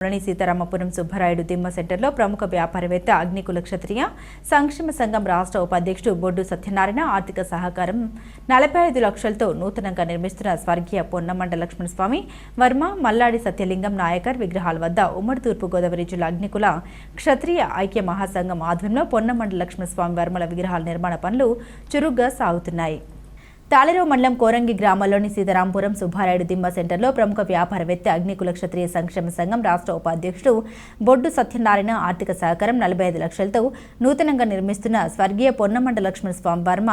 లోని సీతారామపురం సుబ్బరాయుడు దిమ్మ సెంటర్లో ప్రముఖ వ్యాపారవేత్త అగ్నికుల క్షత్రియ సంక్షేమ సంఘం రాష్ట్ర ఉపాధ్యక్షుడు బొడ్డు సత్యనారాయణ ఆర్థిక సహకారం నలభై ఐదు లక్షలతో నూతనంగా నిర్మిస్తున్న స్వర్గీయ పొన్నమండ లక్ష్మణస్వామి వర్మ మల్లాడి సత్యలింగం నాయకర్ విగ్రహాల వద్ద ఉమ్మడి తూర్పుగోదావరి జిల్లా అగ్నికుల క్షత్రియ ఐక్య మహాసంఘం ఆధ్వర్యంలో పొన్నమండ లక్ష్మణస్వామి వర్మల విగ్రహాల నిర్మాణ పనులు చురుగ్గా సాగుతున్నాయి. తాళిరావు మండలం కోరంగి గ్రామంలోని సీతారాంపురం సుబ్బారాయుడు దిమ్మ సెంటర్లో ప్రముఖ వ్యాపారవేత్త అగ్నికుల క్షత్రియ సంక్షేమ సంఘం రాష్ట్ర ఉపాధ్యక్షుడు బొడ్డు సత్యనారాయణ ఆర్థిక సహకారం నలభై ఐదు లక్షలతో నూతనంగా నిర్మిస్తున్న స్వర్గీయ పొన్నమండ లక్ష్మణ స్వామి వర్మ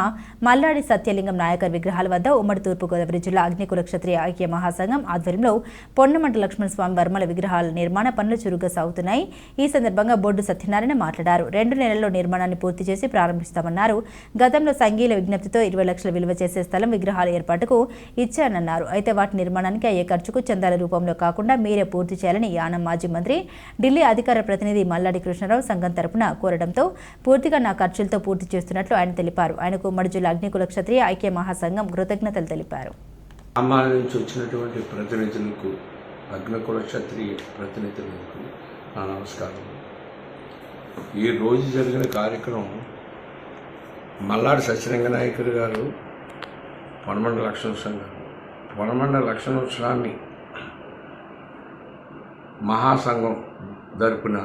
మల్లాడి సత్యలింగం నాయకర్ విగ్రహాల వద్ద ఉమ్మడి తూర్పుగోదావరి జిల్లా అగ్నికుల క్షత్రియ ఐక్య మహాసంఘం ఆధ్వర్యంలో పొన్నమంట లక్ష్మణ స్వామి వర్మల విగ్రహాల నిర్మాణ పనులు చురుగ్గా సాగుతున్నాయి. ఈ సందర్భంగా బొడ్డు సత్యనారాయణ మాట్లాడారు. రెండు నెలల్లో నిర్మాణాన్ని పూర్తి చేసి ప్రారంభిస్తామన్నారు. గతంలో సంఘీయుల విజ్ఞప్తితో ఇరవై లక్షల విలువ చేసే స్థలం విగ్రహాల ఏర్పాటుకు ఇచ్చానన్నారు. అయితే వాటి నిర్మాణానికి అయ్యే ఖర్చుకు చందాల రూపంలో కాకుండా మీరే పూర్తి చేయాలని యానం మాజీ మంత్రి ఢిల్లీ అధికార ప్రతినిధి మల్లాడి కృష్ణారావు సంఘం తరపున కోరడంతో పూర్తిగా నా ఖర్చులతో పూర్తి చేస్తున్నట్లు ఆయన తెలిపారు. ఆయనకు ఉమ్మడి జిల్లా అగ్నికుల క్షత్రియ ఐక్య మహాసంఘం కృతజ్ఞతలు తెలిపారు. గ్రామాల నుంచి వచ్చినటువంటి ప్రతినిధులకు అగ్నికుల క్షత్రియ ప్రతినిధులకు నా నమస్కారం. ఈ రోజు జరిగిన కార్యక్రమం మల్లాడి సత్యరంగ గారు వనమండ లక్షణ సంఘం. వనమండ లక్ష్మణోత్సవాన్ని మహాసంఘం జరుపున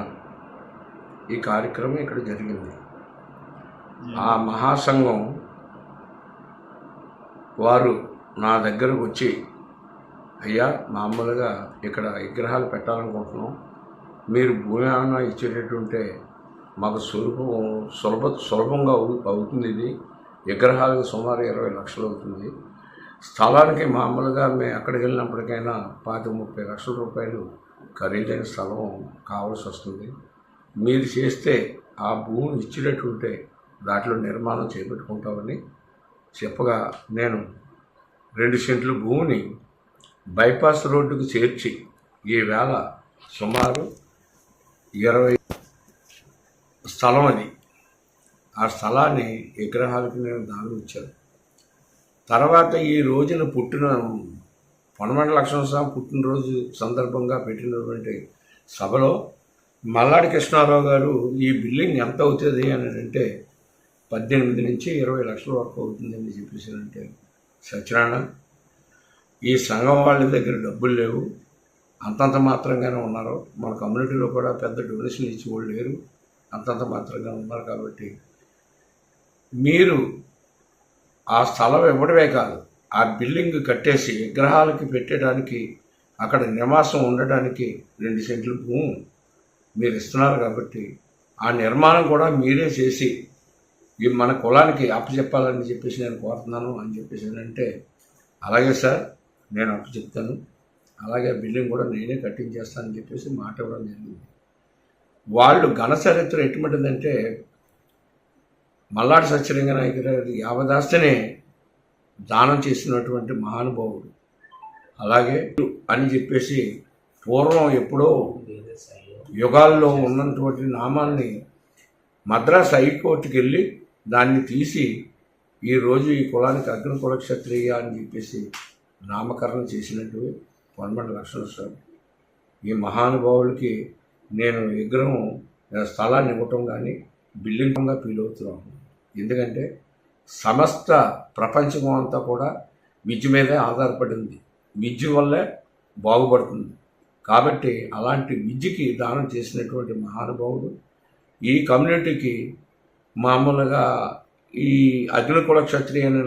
ఈ కార్యక్రమం ఇక్కడ జరిగింది. ఆ మహాసంఘం వారు నా దగ్గరకు వచ్చి అయ్యా మామూలుగా ఇక్కడ విగ్రహాలు పెట్టాలనుకుంటున్నాం. మీరు భూమి ఏమైనా ఇచ్చేటట్టుంటే మాకు సులభం సులభ సులభంగా అవు అవుతుంది ఇది. విగ్రహాలకు సుమారు ఇరవై లక్షలు అవుతుంది. స్థలానికి మామూలుగా మేము అక్కడికి వెళ్ళినప్పటికైనా పాతి ముప్పై లక్షల రూపాయలు ఖరీదైన స్థలం కావాల్సి వస్తుంది. మీరు చేస్తే ఆ భూమిని ఇచ్చినట్టుంటే దాంట్లో నిర్మాణం చేపెట్టుకుంటామని చెప్పగా నేను రెండు సెంట్లు భూమిని బైపాస్ రోడ్డుకు చేర్చి ఈవేళ సుమారు ఇరవై స్థలం అది ఆ స్థలాన్ని విగ్రహాలకు నేను దానం ఇచ్చాను. తర్వాత ఈ రోజున పుట్టిన పొనమండ లక్ష్మణ స్వామి పుట్టినరోజు సందర్భంగా పెట్టినటువంటి సభలో మల్లాడి కృష్ణారావు గారు ఈ బిల్డింగ్ ఎంత అవుతుంది అని అంటే పద్దెనిమిది నుంచి ఇరవై లక్షల వరకు అవుతుందని చెప్పేసారంటే సత్యనారాయణ ఈ సంఘం వాళ్ళ దగ్గర డబ్బులు లేవు అంతంత మాత్రంగానే ఉన్నారు. మన కమ్యూనిటీలో కూడా పెద్ద డొనేషన్ ఇచ్చి వాళ్ళు లేరు అంతంత మాత్రంగా ఉన్నారు కాబట్టి మీరు ఆ స్థలం ఇవ్వడమే కాదు ఆ బిల్డింగ్ కట్టేసి విగ్రహాలకి పెట్టడానికి అక్కడ నివాసం ఉండడానికి రెండు సెంట్లు భూమి మీరు ఇస్తున్నారు కాబట్టి ఆ నిర్మాణం కూడా మీరే చేసి ఈ మన కులానికి అప్పచెప్పాలని చెప్పేసి నేను కోరుతున్నాను అని చెప్పేసి అంటే అలాగే సార్ నేను అప్పు చెప్తాను అలాగే బిల్డింగ్ కూడా నేనే కట్టించేస్తానని చెప్పేసి మాట ఇవ్వడం జరిగింది. వాళ్ళు ఘన చరిత్ర ఎటువంటిదంటే మల్లాడి సత్యలింగ నాయకుడు యావదాస్తనే దానం చేసినటువంటి మహానుభావుడు. అలాగే అని చెప్పేసి పూర్వం ఎప్పుడో యుగాల్లో ఉన్నటువంటి నామాల్ని మద్రాస్ హైకోర్టుకి వెళ్ళి దాన్ని తీసి ఈరోజు ఈ కులానికి అగ్నికుల క్షత్రియ అని చెప్పేసి నామకరణం చేసినట్టు పొన్మండ లక్ష్మణస్వామి ఈ మహానుభావులకి నేను విగ్రహం స్థలాన్ని ఇవ్వటం కానీ బిల్డింగ్గా ఫీల్ అవుతున్నాను. ఎందుకంటే సమస్త ప్రపంచం అంతా కూడా విద్య మీదే ఆధారపడింది. విద్య వల్లే బాగుపడుతుంది. కాబట్టి అలాంటి విద్యకి దానం చేసినటువంటి మహానుభావుడు ఈ కమ్యూనిటీకి మామూలుగా ఈ అగ్నికుల క్షత్రియ